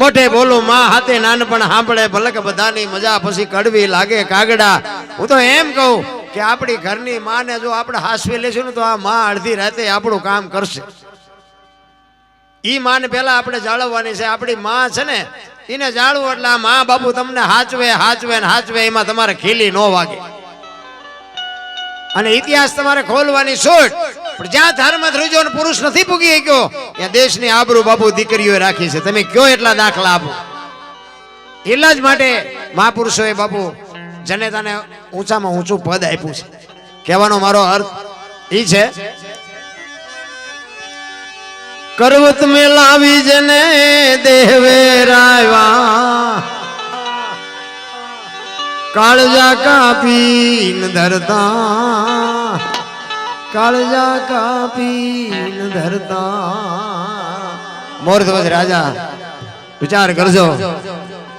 મોઢે બોલું, માં હાથે નાનપણ સાંભળે ભલક બધાની મજા પછી કડવી લાગે, કાગડા. હું તો એમ કહું કે આપણી ઘરની માને જો આપણે હાસવી લેશું ને તો આ માં અડધી રાતે આપણું કામ કરશે. ઈ માને પેલા આપણે જાળવવાની છે. આપણી માં છે ને એને જાળવું એટલે આ માં બાપુ તમને હાચવે હાચવે ને હાચવે, એમાં તમારે ખીલી ન વાગે. અને ઇતિહાસ તમારે ખોલવાની છૂટ. પણ જ્યાં ધર્મ ધ્રુજો પુરુષ નથી પૂગી ગયો ત્યાં દેશની આબરૂ બાપુ દીકરીઓ રાખી છે. તમે કયો એટલા દાખલા આપો? એટલા જ માટે મહાપુરુષોએ બાપુ જનેતાને ઊંચામાં ઊંચું પદ આપ્યું છે. કહેવાનો મારો અર્થ ઈ છે, કરવત મે લાવી જને દેવે રાયવા કાળજા કાપી ધરતા કાળજા કાપી ધરતા. મોરધ્વજ રાજા, વિચાર કરજો.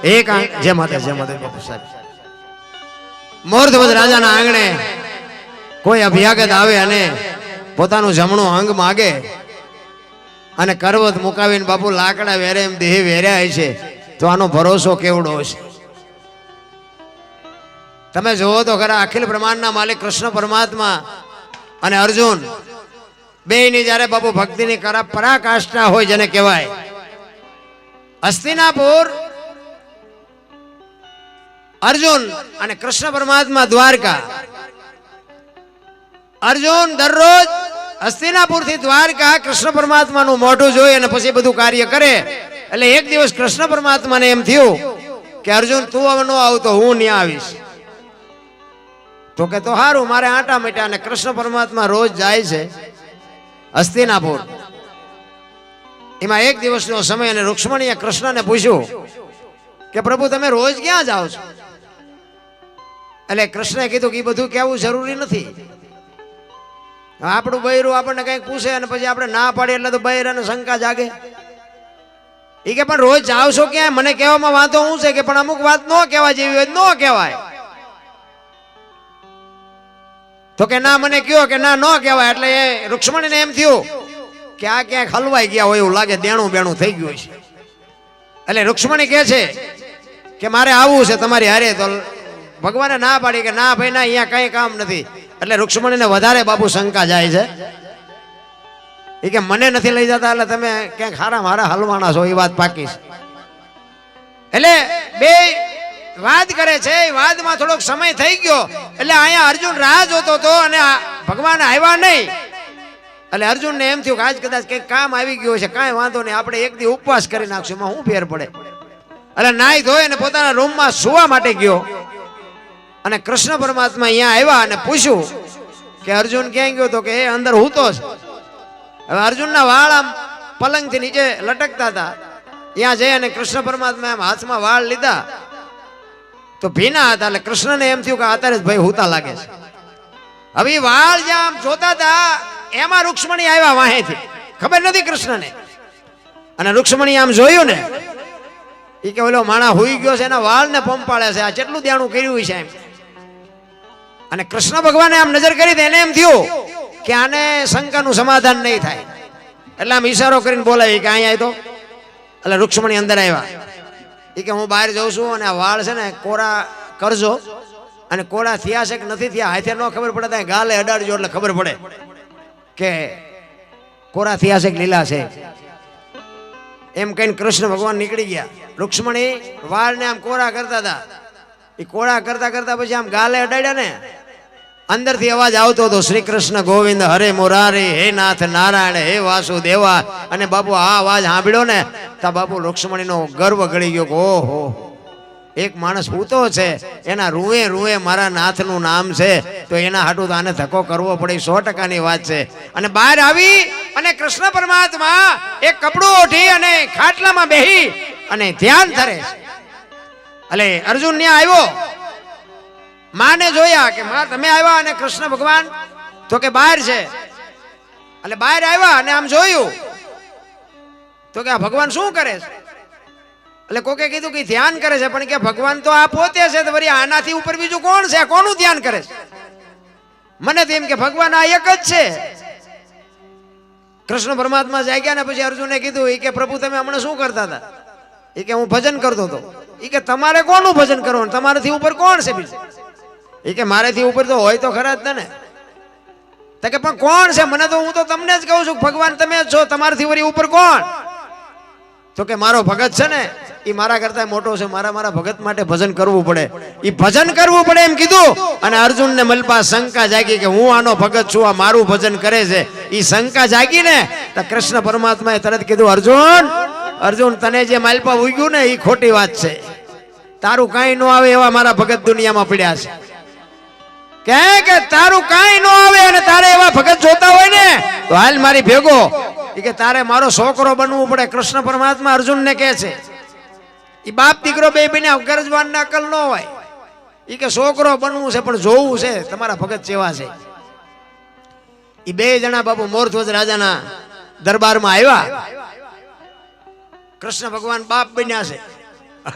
એક જે માતે જે માતે બાપુ સાહેબ. મોરધ્વજ રાજાના આંગણે કોઈ અભ્યાગત આવે અને પોતાનું જમણું અંગ માગે અને કરવત મુકાવીને બાપુ લાકડા વેરે એમ દેહ વેર્યા છે તો આનો ભરોસો કેવડો છે તમે જુઓ તો ખરા અખિલ બ્રહ્માંડના માલિક કૃષ્ણ પરમાત્મા અને અર્જુન, બેયની જ્યારે બાપુ ભક્તિની કરા પરાકાષ્ઠા હોય જેને કહેવાય, હસ્તિનાપુર, અર્જુન અને કૃષ્ણ પરમાત્મા દ્વારકા. અર્જુન દરરોજ હસ્તિનાપુરથી દ્વારકા કૃષ્ણ પરમાત્માનું મોઢું જોઈ અને પછી બધું કાર્ય કરે. એટલે એક દિવસ કૃષ્ણ પરમાત્માને એમ થયું કે અર્જુન, તું ન આવતો, હું ત્યાં આવીશ. તો કે તો સારું મારે આટા મીટા અને કૃષ્ણ પરમાત્મા રોજ જાય છે હસ્તિનાપુર. એમાં એક દિવસનો સમય અને રૂક્ષ્મણીએ કૃષ્ણને પૂછ્યું કે પ્રભુ, તમે રોજ ક્યાં જાઓ છો? એટલે કૃષ્ણએ કીધું કે એ બધું કહેવું જરૂરી નથી. આપણું બૈરું આપણને કંઈક પૂછે અને પછી આપણે ના પાડીએ એટલે તો બૈરાને શંકા જાગે. એ કે, પણ રોજ જાવ છો ક્યાં? મને કહેવામાં વાંધો હું છે કે, પણ અમુક વાત ન કહેવા જેવી હોય ન કહેવાય. તો કે ના, મને કયો કે ના, ન કહેવાય. એટલે એ રૂક્ષ્મણીને એમ થયું કે આ ક્યાંક હલવાઈ ગયા હોય એવું લાગે દેણું બેણું થઈ ગયું છે. એટલે રૂક્ષ્મણી કહે છે કે મારે આવવું છે તમારી હારે. તો ભગવાને ના પાડી કે ના ભાઈ, ના, અહીંયા કઈ કામ નથી. એટલે રૂક્ષ્મણીને વધારે બાપુ શંકા જાય છે. એ કે મને નથી લઈ જતા, એટલે તમે ક્યાંક હારા મારા હલવાના છો, એ વાત પાકી છે. એટલે બે વાદ કરે છે વાદમાં થોડોક સમય થઈ ગયો. એટલે અહીંયા અર્જુન રાહ જોતો હતો અને ભગવાન આવ્યા નહીં. એટલે અર્જુનને એમ થયું કે આજ કદાચ કંઈક કામ આવી ગયું છે કાંઈ વાંધો નહીં, આપણે એક દી ઉપવાસ કરી નાખશું, એમાં શું ફેર પડે? એટલે નાઈ ધોઈ અને પોતાના રૂમમાં સુવા માટે ગયો. અને કૃષ્ણ પરમાત્મા અહીંયા આવ્યા અને પૂછ્યું કે અર્જુન ક્યાં ગયો તો કે એ અંદર હૂતો છે? હવે અર્જુનના વાળ આમ પલંગથી નીચે લટકતા હતા. ત્યાં જઈ અને કૃષ્ણ પરમાત્મા એમ હાથમાં વાળ લીધા. તો ભીના હતા એટલે કૃષ્ણને એમ થયું કે અત્યારે જ ભાઈ હુતા લાગે છે. હવે વાળ જ્યાં આમ જોતા હતા, એમાં રૂક્ષ્મણી આવ્યા વાહેથી. ખબર નથી કૃષ્ણને? અને રૂક્ષ્મણી આમ જોયું ને એ કે ઓલો માણા હુઈ ગયો છે, એના વાળને પંપાળે છે, આ કેટલું દેણું કર્યું છે એમ. અને કૃષ્ણ ભગવાને આમ નજર કરી તો એને એમ થયું કે આને શંકાનું સમાધાન નહીં થાય. એટલે આમ ઈશારો કરીને બોલાવી કે અહીંયા તો. એટલે રૂક્ષ્મણી અંદર આવ્યા. એ હું બહાર જાઉં છું અને આ વાળ છે ને કોરા કરજો. અને કોરા થયા છે કે નથી થયા, હાથે ન ખબર પડે, ત્યાં ગાલે અડાડજો એટલે ખબર પડે કે કોરા થયા છે કે લીલા છે. એમ કહીને કૃષ્ણ ભગવાન નીકળી ગયા. રુક્ષ્મણી વાળને આમ કોરા કરતા હતા. એ કોરા કરતા કરતા પછી આમ ગાલે અડાડ્યા ને અંદરથી અવાજ આવતો હતો શ્રી કૃષ્ણ ગોવિંદ, હરે મોરારે, હે નાથ નારાયણ, હે વાસુદેવા. અને બાપુ, આ અવાજ સાંભળ્યો ને, તો બાપુ લક્ષ્મણીનો ગર્વ ગળી ગયો ઓહો, એક માણસ પૂતો છે, એના રૂએ રૂએ મારા નાથનું નામ છે, તો એના હાટું તો આને ધક્કો કરવો પડે, સો ટકાની વાત છે. અને બહાર આવી અને કૃષ્ણ પરમાત્મા એક કપડું ઓઢી અને ખાટલામાં બેહી અને ધ્યાન ધરે એટલે અર્જુન ત્યાં આવ્યો. માને જોયા કે માં, તમે આવ્યા અને કૃષ્ણ ભગવાન તો કે બહાર છે. એટલે બહાર આવ્યા અને આમ જોયું તો કે આ ભગવાન શું કરે છે? એટલે કોકે કીધું કે ધ્યાન કરે છે, પણ કે ભગવાન તો આ પોતે છે તો વળી આનાથી ઉપર બીજું કોણ છે? કોનું ધ્યાન કરે છે? મને તો એમ કે ભગવાન આ એક જ છે. કૃષ્ણ પરમાત્મા જાગ્યા ને પછી અર્જુને કીધું એ કે પ્રભુ તમે હમણાં શું કરતા હતા? એ કે હું ભજન કરતો હતો. એ કે તમારે કોનું ભજન કરવાનું? તમારાથી ઉપર કોણ છે બીજું? એ કે મારેથી ઉપર તો હોય તો ખરા જ ને તો કે પણ કોણ છે? મને તો હું તો તમને જ કહું છું ભગવાન તમે જ છો, તમારાથી વળી ઉપર કોણ? તો કે મારો ભગત છે ને એ મારા કરતા મોટો છે, મારા મારા ભગત માટે ભજન કરવું પડે. એ ભજન કરવું પડે એમ કીધું. અને અર્જુન ને મલપા શંકા જાગી કે હું આનો ભગત છું, આ મારું ભજન કરે છે. એ શંકા જાગી ને, તો કૃષ્ણ પરમાત્માએ તરત કીધું, અર્જુન અર્જુન, તને જે માલપા ઉગ્યું ને એ ખોટી વાત છે. તારું કાંઈ ન આવે એવા મારા ભગત દુનિયામાં પડ્યા છે. કે કે તારું કાંઈ ન આવે અને તારે એવા ભગત જોતા હોય ને, તો હાલ મારી ભેગો. ઈ કે, તારે મારો છોકરો બનવું પડે. કૃષ્ણ પરમાત્મા અર્જુનને કહે છે. એ બાપ દીકરો બે બન્યા ગરજવાન અકલ ન હોય. એ કે, છોકરો બનવું છે, પણ જોવું છે. તમારા ભગત જેવા છે. એ બે જણા બાપુ મોરધ્વજ રાજાના દરબારમાં આવ્યા. કૃષ્ણ ભગવાન બાપ બન્યા છે.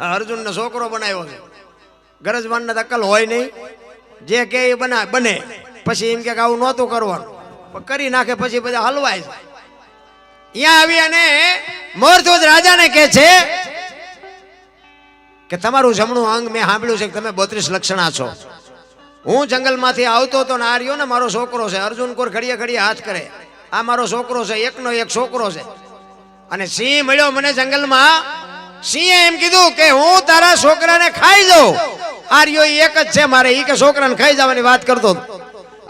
અર્જુનને છોકરો બનાવ્યો છે. ગરજવાનને અકલ હોય નહીં. જે કે બના, બને. પછી એમ કે આવું નહોતું કરવાનું. કરી નાખે પછી બધા હલવાય અહીંયા આવી અને મોરધોજ રાજાને કે છે કે તમારું જમણું અંગ મેં સાંભળ્યું છે કે તમે બત્રીસ લક્ષણા છો. હું જંગલમાંથી આવતો હતો ને આ ને મારો છોકરો છે. અર્જુન કોર ઘડીએ ઘડીએ હાથ કરે. આ મારો છોકરો છે, એકનો એક છોકરો છે. અને સિંહ મળ્યો મને જંગલમાં. સિંહે એમ કીધું કે હું તારા છોકરાને ખાઈ જાઉં આ રહ્યો ઈ એક જ છે મારે. એ કે છોકરાને ખાઈ જવાની વાત કરતો.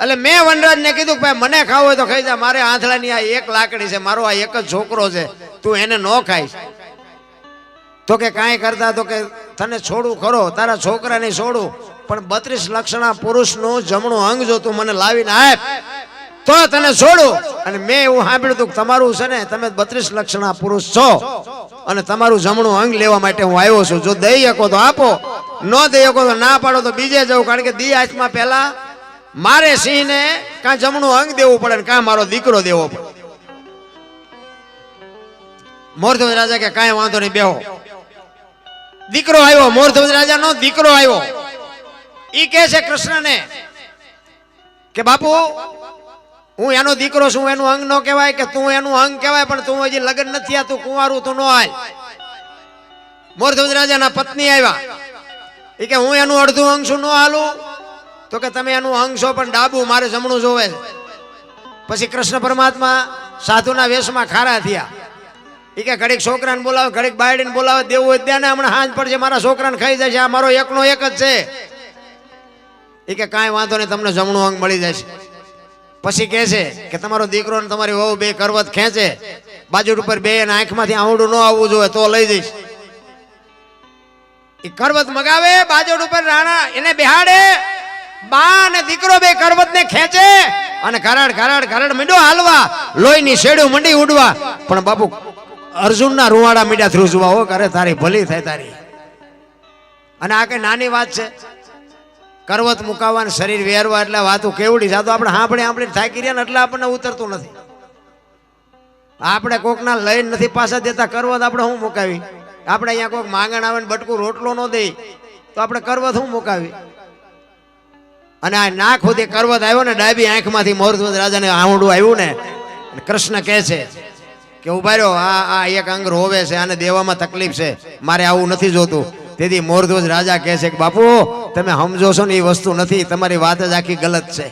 એટલે મેં વનરાજને કીધું ભાઈ, મને ખાવું હોય તો ખાઈ જા. મારે આંધળાની આ એક લાકડી છે. મારો આ એક જ છોકરો છે. તું એને ન ખાઈ તો કે કાંઈ કરતા તો કે, તને છોડું ખરો. તારા છોકરાને છોડું. પણ બત્રીસ લક્ષણા પુરુષનું જમણું અંગ જો તું મને લાવીને આપ, તો તને છોડું. અને મેં એવું સાંભળ્યું હતું તમારું છે ને, તમે બત્રીસ લક્ષણા પુરુષ છો. અને તમારું જમણું અંગ લેવા માટે હું આવ્યો છું. જો દઈ શકો તો આપો. ન દેવ શકો તો ના પાડો તો બીજે જવું, કારણ કે દી હાથમાં પહેલા મારે સિંહને કાં જમણું અંગ દેવું પડે ને કાં મારો દીકરો દેવો પડે. મોરધ્વજ રાજા કે કાંઈ વાંધો નહીં, બેહો. દીકરો આવ્યો, મોરધ્વજ રાજાનો દીકરો આવ્યો. ઈ કે છે કૃષ્ણને કે બાપુ, હું એનો દીકરો છું એનું અંગ નો કહેવાય કે તું એનું અંગ કહેવાય, પણ તું હજી લગ્ન નથી આ તું કુંવારું તું નો હાલ. મોરધ્વજ રાજાના પત્ની આવ્યા. ઈ કે હું એનું અડધું અંગ છું નો હાલું? તો કે તમે એનું અંગ પણ ડાબુ મારે જમણું જોવે. પછી કૃષ્ણ પરમાત્મા સાધુના વેશમાં ખારા થયા. ઈ કે ઘડીક છોકરાને બોલાવે, ઘડીક બાયડીને બોલાવે, દેવું હોય ત્યાં હમણાં હાંજ પડશે, મારા છોકરાને ખાઈ જશે, આ મારો એકનો એક જ છે. એ કે કાંઈ વાંધો નહીં, તમને જમણું અંગ મળી જશે. પછી કહે છે કે તમારો દીકરો ને તમારી વહુ બે કરવત ખેંચે. બાજુ ઉપર બે આંખમાંથી આવડું ન આવવું જોઈએ, તો લઈ જઈશ. એ કરવત મગાવે, બાજોડ ઉપર રાણા એને બેહાડે. બા અને દીકરો બે કરવત ને ખેંચે અને ઘરાડ ઘરાડ ઘરાડ મીંડો હાલવા, લોહીની શેડું મંડી ઉડવા. પણ બાપુ, અર્જુનના રૂવાડા મીડા ધ્રુજવા હો કરે તારી ભલી થાય તારી. અને આ કઈ નાની વાત છે? કરવત મુકાવવા શરીર વેરવા એટલે વાતો કેવડી જાતો આપણે સાંભળે આપણે થાકી રહ્યા ને એટલે આપણને ઉતરતું નથી. આપણે કોકના લઈને નથી પાછા દેતા. કરવત આપણે શું મુકાવી? આપણે અહીંયા કોઈક માંગણ આવે ને બટકું રોટલો ન દે, તો આપણે કરવત શું મુકાવી? અને આ નાક સુધી કરવત આવ્યો ને, ડાબી આંખમાંથી મોરધ્વજ રાજાને આવડું આવ્યું ને કૃષ્ણ કહે છે કે, ઊભા રહ્યો, આ આ એક અંગ રોવે છે, આને દેવામાં તકલીફ છે, મારે આવું નથી જોતું. તેથી મોરધ્વજ રાજા કહે છે કે, બાપુ, તમે સમજો છો ને, એ વસ્તુ નથી, તમારી વાત જ આખી ગલત છે.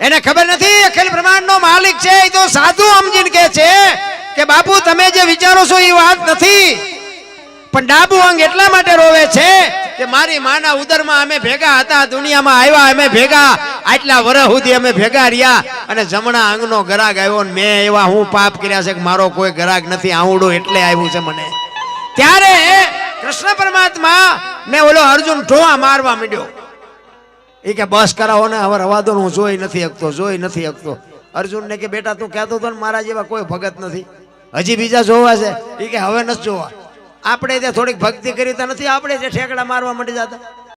એને ખબર નથી, અખિલ બ્રહ્માંડ નો માલિક છે, એ તો સાધુ સમજીને કહે છે કે, બાપુ, તમે જે વિચારો છો એ વાત નથી. પણ ડાબુ અંગ એટલા માટે રોવે છે કે મારી માના ઉદરમાં અમે ભેગા હતા, દુનિયામાં આવ્યા, અમે ભેગા, આટલા વર્ષ સુધી અમે ભેગા રહ્યા અને જમણા અંગનો ગરાગ આવ્યો ને મેં એવા હું પાપ કર્યા છે કે મારો કોઈ ગરાગ નથી આવડું એટલે આવ્યું છે મને. ત્યારે કૃષ્ણ પરમાત્મા ને ઓલો અર્જુન ઢોવા મારવા માંડ્યો. એ કે, બસ કરાવો ને, હવે રવા દો હું જોઈ નથી શકતો, જોઈ નથી શકતો. અર્જુનને કે, બેટા, તું કહેતો હતો ને, મારા જેવા કોઈ ભગત નથી. હજી બીજા જોવા છે. એ કે, હવે નથી જોવા. આપણે ત્યાં થોડીક ભક્તિ કરી નથી આપણે જે ઠેકડા મારવા માંડી જતા?